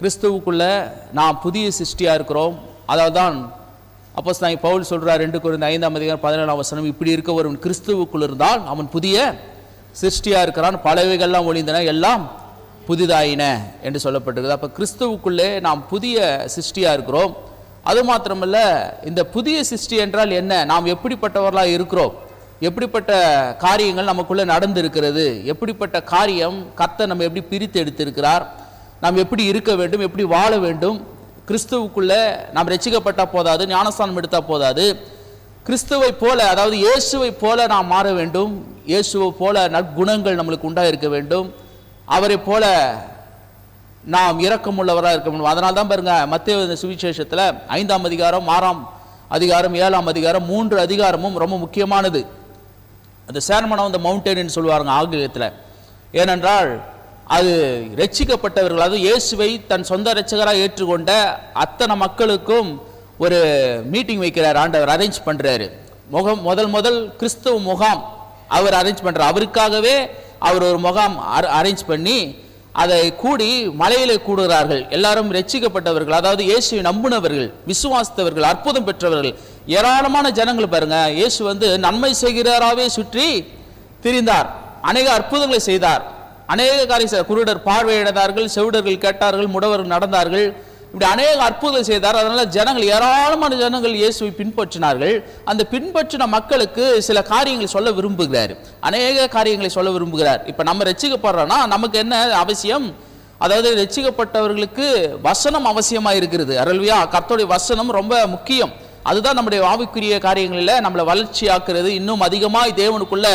கிறிஸ்துவுக்குள்ளே நாம் புதிய சிருஷ்டியாக இருக்கிறோம். அதாவது தான் அப்போ நான் பவுல் சொல்கிறார் ரெண்டு குறைந்த ஐந்தாம் அதிகாரம் பதினேழாம் வசனம் இப்படி இருக்க ஒரு கிறிஸ்துவுக்குள் இருந்தால் அவன் புதிய சிருஷ்டியாக இருக்கிறான். பலவைகள்லாம் ஒளிந்தன எல்லாம் புதிதாயின என்று சொல்லப்பட்டிருக்குது. அப்போ கிறிஸ்துவுக்குள்ளே நாம் புதிய சிருஷ்டியாக இருக்கிறோம். அது மாத்திரமல்ல இந்த புதிய சிருஷ்டி என்றால் என்ன? நாம் எப்படிப்பட்டவர்களாக இருக்கிறோம்? எப்படிப்பட்ட காரியங்கள் நமக்குள்ளே நடந்திருக்கிறது? எப்படிப்பட்ட காரியம் கத்தை நம்ம எப்படி பிரித்து எடுத்திருக்கிறார்? நாம் எப்படி இருக்க வேண்டும் எப்படி வாழ வேண்டும் கிறிஸ்துவுக்குள்ளே நாம் ரசிக்கப்பட்டால் போதாது ஞானஸ்தானம் எடுத்தால் போதாது. கிறிஸ்துவை போல அதாவது இயேசுவை போல நாம் மாற வேண்டும். இயேசுவை போல நற்குணங்கள் நம்மளுக்கு உண்டாக இருக்க வேண்டும். அவரை போல நாம் இரக்கமுள்ளவராக இருக்க வேண்டும். அதனால தான் பாருங்க மத்திய சுவிசேஷத்தில் ஐந்தாம் அதிகாரம் ஆறாம் அதிகாரம் ஏழாம் அதிகாரம் மூன்று அதிகாரமும் ரொம்ப முக்கியமானது. அந்த சேர்மன் ஆஃப் த மவுண்டேன் சொல்லுவாருங்க ஆங்கிலத்தில். ஏனென்றால் அது ரட்சிக்கப்பட்டவர்கள் அது இயேசுவை தன் சொந்த ரட்சகராக ஏற்றுக்கொண்ட அத்தனை மக்களுக்கும் ஒரு மீட்டிங் வைக்கிறார் ஆண்டவர் அரேஞ்ச் பண்ணுறாரு முகம் முதல் முதல் கிறிஸ்துவ முகாம் அவர் அரேஞ்ச் பண்ணுறார் அவருக்காகவே அவர் ஒரு முகாம் அரேஞ்ச் பண்ணி அதை கூடி மலையிலே கூடுகிறார்கள். எல்லாரும் ரட்சிக்கப்பட்டவர்கள் அதாவது இயேசுவை நம்பினவர்கள் விசுவாசித்தவர்கள் அற்புதம் பெற்றவர்கள் ஏராளமான ஜனங்கள் பாருங்க. இயேசு வந்து நன்மை செய்கிறாராவே சுற்றி திரிந்தார். அநேக அற்புதங்களை செய்தார். அநேக காரியம் குருடர் பார்வையிடந்தார்கள் செவிடர்கள் கேட்டார்கள் முடவர்கள் நடந்தார்கள். இப்படி அநேக அற்புதம் செய்தார். அதனால ஜனங்கள் ஏராளமான ஜனங்கள் இயேசுவை பின்பற்றினார்கள். அந்த பின்பற்றின மக்களுக்கு சில காரியங்களை சொல்ல விரும்புகிறார். அநேக காரியங்களை சொல்ல விரும்புகிறார். இப்போ நம்ம ரட்சிக்கப்படுறோம்னா நமக்கு என்ன அவசியம்? அதாவது ரட்சிக்கப்பட்டவர்களுக்கு வசனம் அவசியமாக இருக்கிறது. அருள்வியா கர்த்தோடைய வசனம் ரொம்ப முக்கியம். அதுதான் நம்முடைய ஆவிக்குரிய காரியங்களில் நம்மளை வளர்ச்சியாக்குறது. இன்னும் அதிகமாக தேவனுக்குள்ள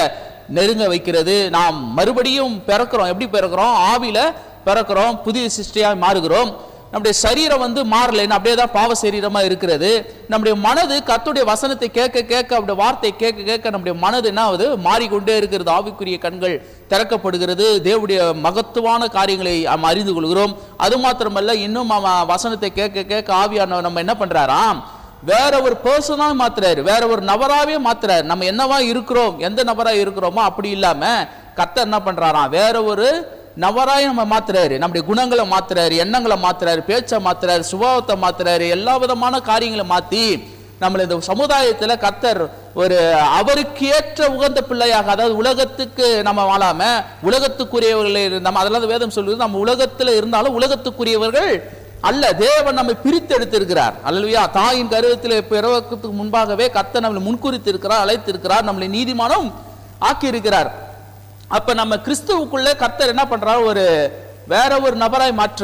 நெருங்க வைக்கிறது. நாம் மறுபடியும் பிறக்கிறோம். எப்படி பிறக்கிறோம்? ஆவியில் பிறக்கிறோம். புதிய சிருஷ்டியாக மாறுகிறோம். நம்முடைய சரீரம் வந்து மாறலைன்னு அப்படியே தான் பாவ சரீரமாக இருக்கிறது. நம்முடைய மனது கத்துடைய வசனத்தை கேட்க கேட்க அப்படி வார்த்தை கேட்க கேட்க நம்முடைய மனது என்ன ஆகுது? மாறிக்கொண்டே இருக்கிறது. ஆவிக்குரிய கண்கள் திறக்கப்படுகிறது. தேவடைய மகத்துவான காரியங்களை நாம் அறிந்து கொள்கிறோம். அது மாத்திரமல்ல இன்னும் அவன் வசனத்தை கேட்க கேட்க ஆவியானவர் நம்ம என்ன பண்ணுறாராம் வேற ஒரு பர்சனாக மாத்துறாரு. வேற ஒரு நபராகவே மாத்துறாரு. நம்ம என்னவா இருக்கிறோம்? எந்த நபராக இருக்கிறோமோ அப்படி இல்லாம கத்த என்ன பண்றாராம் வேற ஒரு நபராய் நம்ம மாத்துறாரு. நம்முடைய குணங்களை மாத்துறாரு எண்ணங்களை மாத்துறாரு பேச்சை மாத்துறாரு சுபாவத்தை மாத்துறாரு எல்லா விதமான காரியங்களை மாத்தி நம்மளை இந்த சமுதாயத்தில் கத்தர் ஒரு அவருக்கு ஏற்ற உகந்த பிள்ளையாக அதாவது உலகத்துக்கு நம்ம வாழாம உலகத்துக்குரியவர்களை நம்ம அதெல்லாம் வேதம் சொல்லுது நம்ம உலகத்தில் இருந்தாலும் உலகத்துக்குரியவர்கள் அல்ல தேவன் நம்மை பிரித்து எடுத்திருக்கிறார். அல்லவையா தாயின் கருவத்தில் பிறவக்கத்துக்கு முன்பாகவே கத்த நம்மளை முன்குறித்து இருக்கிறார் அழைத்திருக்கிறார் நம்மளை நீதிமானம் ஆக்கி இருக்கிறார் அப்ப நம்ம கிறிஸ்துவுக்குள்ளே கர்த்தர் என்ன பண்றார்? ஒரு வேற ஒரு நபராய் மாற்ற